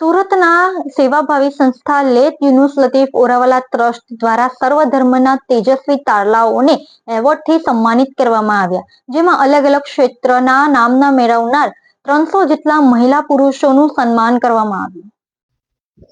સુરતના સેવાભાવી સંસ્થા લેત યુનુસ લતીફ ઓરાવાલા ટ્રસ્ટ દ્વારા સર્વ ધર્મના તેજસ્વી તારલાઓને એવોર્ડથી સન્માનિત કરવામાં આવ્યા, જેમાં અલગ અલગ ક્ષેત્રના નામના મેળવનાર ત્રણસો જેટલા મહિલા પુરુષોનું સન્માન કરવામાં આવ્યું.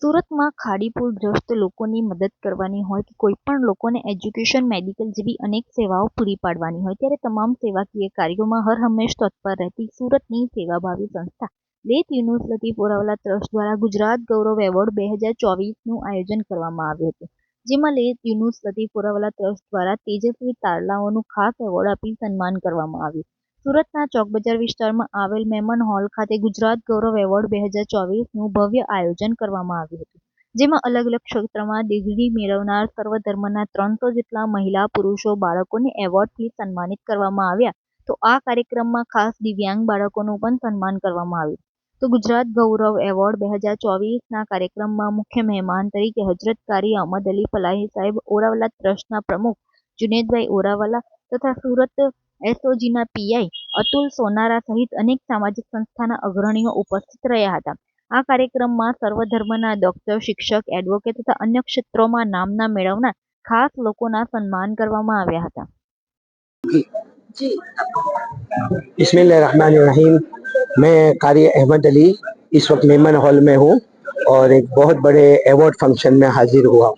સુરતમાં ખાડીપુર ગ્રસ્ત લોકોની મદદ કરવાની હોય કે કોઈ પણ લોકોને એજ્યુકેશન, મેડિકલ જેવી અનેક સેવાઓ પૂરી પાડવાની હોય, ત્યારે તમામ સેવાકીય કાર્યોમાં હર હંમેશ તત્પર રહેતી સુરતની સેવાભાવી સંસ્થા લેત યુનુસ લતીફ ઓરાવાલા ટ્રસ્ટ દ્વારા ગુજરાત ગૌરવ એવોર્ડ બે હજાર ચોવીસનું આયોજન કરવામાં આવ્યું હતું. જેમાં લેત યુનુસ લતીફ ઓરાવાલા ટ્રસ્ટ દ્વારા તેજસ્વી તારલાઓનું ખાસ એવોર્ડ આપી સન્માન કરવામાં આવ્યું. સુરતના ચોકબજાર વિસ્તારમાં આવેલ મેમન હોલ ખાતે ગુજરાત ગૌરવ એવોર્ડ બે હજાર ચોવીસનું ભવ્ય આયોજન કરવામાં આવ્યું હતું. જેમાં અલગ અલગ ક્ષેત્રમાં ડિગ્રી મેળવનાર સર્વધર્મના ત્રણસો જેટલા મહિલા, પુરુષો, બાળકોને એવોર્ડથી સન્માનિત કરવામાં આવ્યા. તો આ કાર્યક્રમમાં ખાસ દિવ્યાંગ બાળકોનું પણ સન્માન કરવામાં આવ્યું. તો ગુજરાત ગૌરવ એવોર્ડ બે હજાર ચોવીસના કાર્યક્રમમાં મુખ્ય મહેમાન તરીકે હજરત કારી અહમદ અલી ફલાહી સાહેબ, ઓરાવાલા ટ્રસ્ટના પ્રમુખ જુનેદભાઈ ઓરાવાલા તથા સુરત એસઓજીના પીઆઈ અતુલ સોનારા સહિત અનેક સામાજિક સંસ્થાના અગ્રણીઓ ઉપસ્થિત રહ્યા હતા. આ કાર્યક્રમમાં સર્વધર્મના ડોક્ટર, શિક્ષક, એડવોકેટ તથા અન્ય ક્ષેત્રોમાં નામના મેળવનાર ખાસ લોકોના સન્માન કરવામાં આવ્યા હતા. જી. બિસ્મિલ્લાહ રહીમ मैं कारी अहमद अली इस वक्त मेमन हॉल में हूँ और एक बहुत बड़े अवार्ड फ़ंक्शन में हाजिर हुआ हूँ।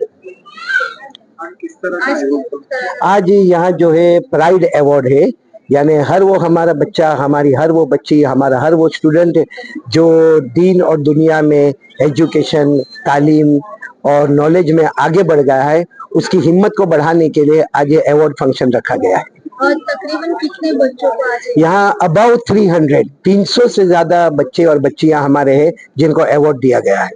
आज यहाँ जो है प्राइड अवार्ड है, यानी हर वो हमारा बच्चा, हमारी हर वो बच्ची, हमारा हर वो स्टूडेंट जो दीन और दुनिया में एजुकेशन तालीम और नॉलेज में आगे बढ़ गया है, उसकी हिम्मत को बढ़ाने के लिए आज ये अवार्ड फ़ंक्शन रखा गया है। तकरीबन कितने बच्चों को आज यहाँ अबाउट 300 300 से ज्यादा बच्चे और बच्चियां हमारे हैं जिनको अवार्ड दिया गया है